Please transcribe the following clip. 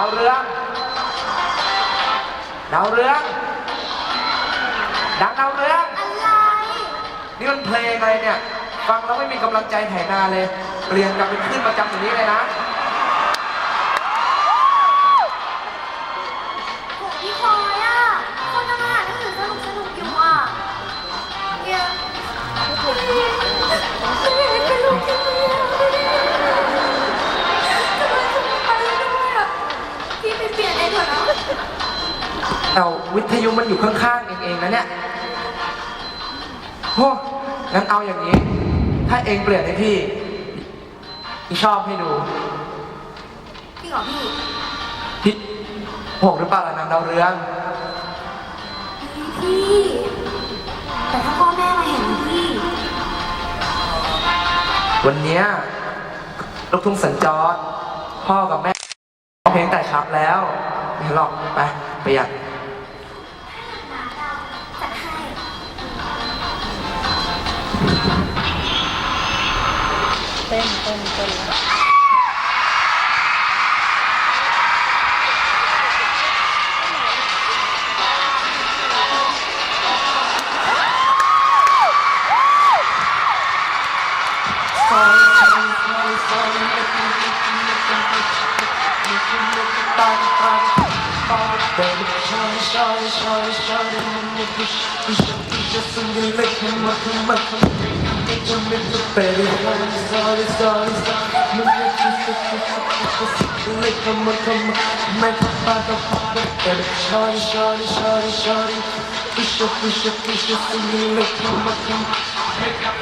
าวเรืองดาวเรืองดังดาวเรืองอะไร นี่มันเพลงอะไรเนี่ย ฟังแล้วไม่มีกำลังใจแห่นาเลย เรียนกับเป็นขึ้นประจำอย่างนี้เลยนะ แต่วิทยุมันอยู่ข้างๆเองเองนะเนี่ยโอ้งั้นเอาอย่างนี้ ถ้าเองเปลี่ยนให้พี่พี่ชอบให้ดูจริงเหรอพี่พี่หกหรือเปล่าล่ะนางดาวเรือง พี่ แต่ถ้าพ่อแม่มาเห็นพี่ วันเนี้ยลูกทุ่งสัญจร พ่อกับแม่ร้องเพลงแต่เชับแล้วไม่เห็นหรอกไปประหยัดจั เต้นเต้นเต้น Make up